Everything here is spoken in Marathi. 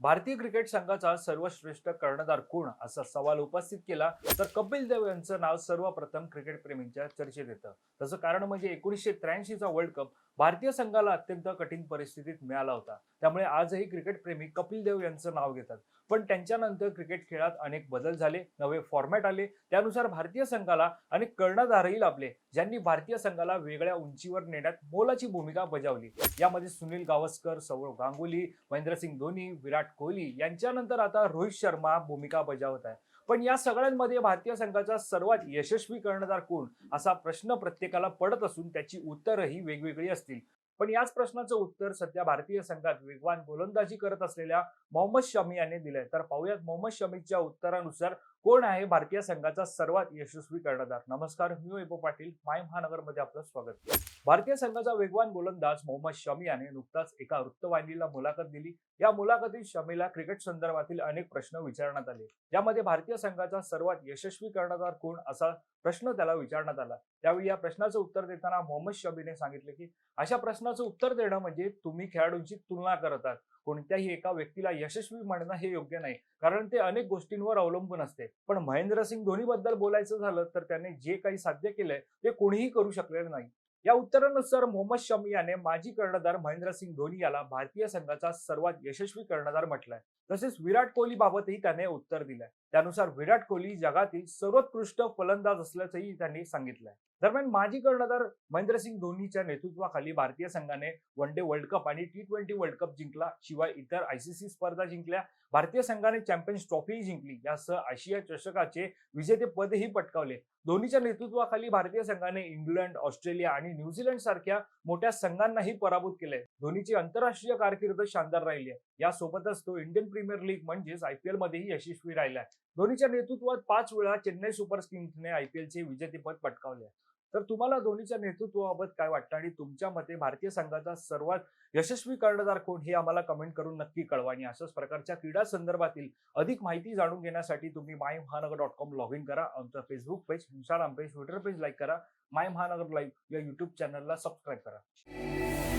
भारतीय क्रिकेट संघाचा सर्वश्रेष्ठ कर्णधार कोण असा सवाल उपस्थित केला तर कपिल देव यांचं नाव सर्वप्रथम क्रिकेट प्रेमींच्या चर्चेत येतं. तसं कारण म्हणजे एकोणीसशे त्र्याऐंशीचा वर्ल्ड कप भारतीय संघाला अत्यंत कठीण परिस्थितीत मिळाला होता. त्यामुळे आजही क्रिकेट प्रेमी कपिल देव यांचं नाव घेतात. पण त्यांच्यानंतर क्रिकेट खेळात अनेक बदल झाले नवे फॉर्मॅट आले. त्यानुसार भारतीय संघाला अनेक कर्णधारही लाभले ज्यांनी भारतीय संघाला वेगळ्या उंचीवर नेण्यात मोलाची भूमिका बजावली. यामध्ये सुनील गावस्कर सौरव गांगुली महेंद्रसिंग धोनी विराट कोहली यांच्यानंतर आता रोहित शर्मा भूमिका बजावत आहे. पण या सगळ्यांमध्ये भारतीय संघाचा सर्वात यशस्वी कर्णधार कोण? असा प्रश्न प्रत्येकाला पडत असून त्याची उत्तरही वेगवेगळी असतील. पण याच प्रश्नाचं उत्तर सध्या भारतीय संघात वेगवान गोलंदाजी करत असलेल्या मोहम्मद शमी यांनी दिलंय. तर पाहूयात मोहम्मद शमीच्या उत्तरानुसार कोण आहे भारतीय संघाचा सर्वात यशस्वी कर्णधार? नमस्कार मी वैभव पाटील माय महानगरमध्ये आपलं स्वागत. भारतीय संघाचा वेगवान गोलंदाज मोहम्मद शमी याने नुकताच एका वृत्तवाहिनीला मुलाखत दिली. या मुलाखतीत शमीला क्रिकेट संदर्भातील अनेक प्रश्न विचारण्यात आले. यामध्ये भारतीय संघाचा सर्वात यशस्वी कर्णधार कोण असा प्रश्न त्याला विचारण्यात आला. त्यावेळी या प्रश्नाचं उत्तर देताना मोहम्मद शमीने सांगितले की अशा प्रश्नाचं उत्तर देणं म्हणजे तुम्ही खेळाडूंची तुलना करतात कोणत्याही एका व्यक्तीला यशस्वी म्हणणं हे योग्य नाही. कारण ते अनेक गोष्टींवर अवलंबून असते. पण महेंद्रसिंग धोनी बद्दल बोलायचं झालं तर त्याने जे काही साध्य केलंय ते कोणीही करू शकलेलं नाही. या उत्तरानुसार मोहम्मद शमी याने माजी कर्णधार महेंद्रसिंग धोनी याला भारतीय संघाचा सर्वात यशस्वी कर्णधार म्हटलाय. तसेच विराट कोहली बाबतही त्याने उत्तर दिलंय. त्यानुसार विराट कोहली जगातील सर्वोत्कृष्ट फलंदाज असल्याचंही त्यांनी सांगितलंय. दरम्यान माजी कर्णधार महेंद्रसिंग धोनीच्या नेतृत्वाखाली भारतीय संघाने वन डे वर्ल्ड कप आणि टी ट्वेंटी वर्ल्ड कप जिंकला शिवाय इतर आयसीसी स्पर्धा जिंकल्या. भारतीय संघाने चॅम्पियन्स ट्रॉफीही जिंकली. यासह आशिया चषकाचे विजेतेपदही पटकावले. धोनीच्या नेतृत्वाखाली भारतीय संघाने इंग्लंड ऑस्ट्रेलिया आणि न्यूझीलंड सारख्या मोठ्या संघांनाही पराभूत केले धोनीची आंतरराष्ट्रीय कारकीर्द शानदार राहिली आहे यासोबतच तो इंडियन प्रीमियर लीग म्हणजेच आय पी मध्येही यशस्वी राहिलाय. धोनीच्या नेतृत्वात पाच वेळा चेन्नई सुपर किंग्सने आयपीएलचे विजेतेपद पटकावले तर तुम्हाला धोनीच्या नेतृत्वाबाबत काय वाटतं? आणि तुमच्या मते भारतीय संघाचा सर्वात यशस्वी कर्णधार कोण? हे आम्हाला कमेंट करून नक्की कळवा. आणि अशाच प्रकारच्या क्रीडा संदर्भातील अधिक माहिती जाणून घेण्यासाठी तुम्ही माय महानगर डॉट कॉम लॉग इन करा. आमचं Facebook page Instagram page Twitter page like करा. माय महानगर लाईव्ह या युट्यूब चॅनलला सबस्क्राईब करा.